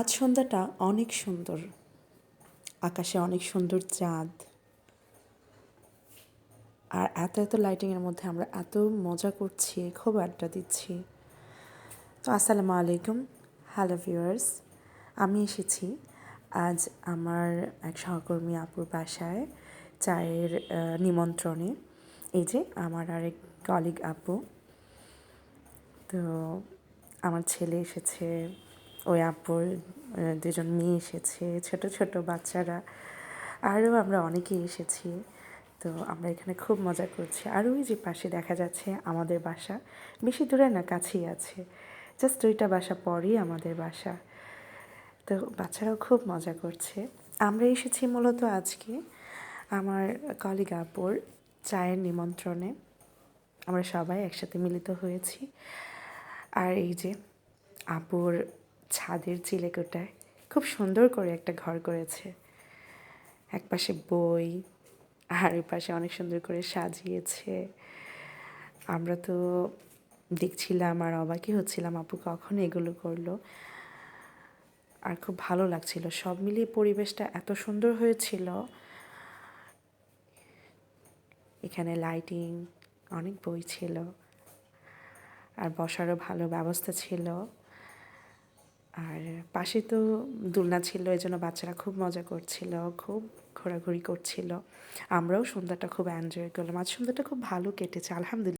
আজ সন্ধ্যাটা অনেক সুন্দর। আকাশে অনেক সুন্দর চাঁদ। আর এত এত লাইটিংয়ের মধ্যে আমরা এত মজা করছি, খুব আড্ডা দিচ্ছি। তো আসসালামু আলাইকুম হ্যালো ভিউয়ার্স আমি এসেছি আজ আমার এক সহকর্মী আপুর বাসায় চায়ের নিমন্ত্রণে। এই যে আমার আরেক কলিগ আপু। তো আমার ছেলে এসেছে। ওই আপুর দুজন মেয়ে এসেছে, ছোট ছোট বাচ্চারা। আরও আমরা অনেকেই এসেছি। তো আমরা এখানে খুব মজা করছি। আর ওই যে পাশে দেখা যাচ্ছে আমাদের বাসা, বেশি দূরে না, কাছেই আছে। জাস্ট দুইটা বাসা পরেই আমাদের বাসা। তো বাচ্চারাও খুব মজা করছে। আমরা এসেছি মূলত আজকে আমার কলিগ আপুর চায়ের নিমন্ত্রণে। আমরা সবাই একসাথে মিলিত হয়েছি। আর এই যে আপুর ছাদের চিলেকোটায় খুব সুন্দর করে একটা ঘর করেছে। এক পাশে বই, আর ওই পাশে অনেক সুন্দর করে সাজিয়েছে। আমরা তো দেখছিলাম আর অবাকই হচ্ছিলাম, আপু কখন এগুলো করল? আর খুব ভালো লাগছিল। সব মিলিয়ে পরিবেশটা এত সুন্দর হয়েছিল। এখানে লাইটিং অনেক বই ছিল। আর বসারও ভালো ব্যবস্থা ছিল। আর পাশে তো দোলনা ছিল এই জন্য বাচ্চারা খুব মজা করছিল, খুব ঘোরাঘুরি করছিল। আমরাও সন্ধ্যাটা খুব এনজয় করলাম। আজ সন্ধ্যাটা খুব ভালো কেটেছে, আলহামদুলিল্লাহ।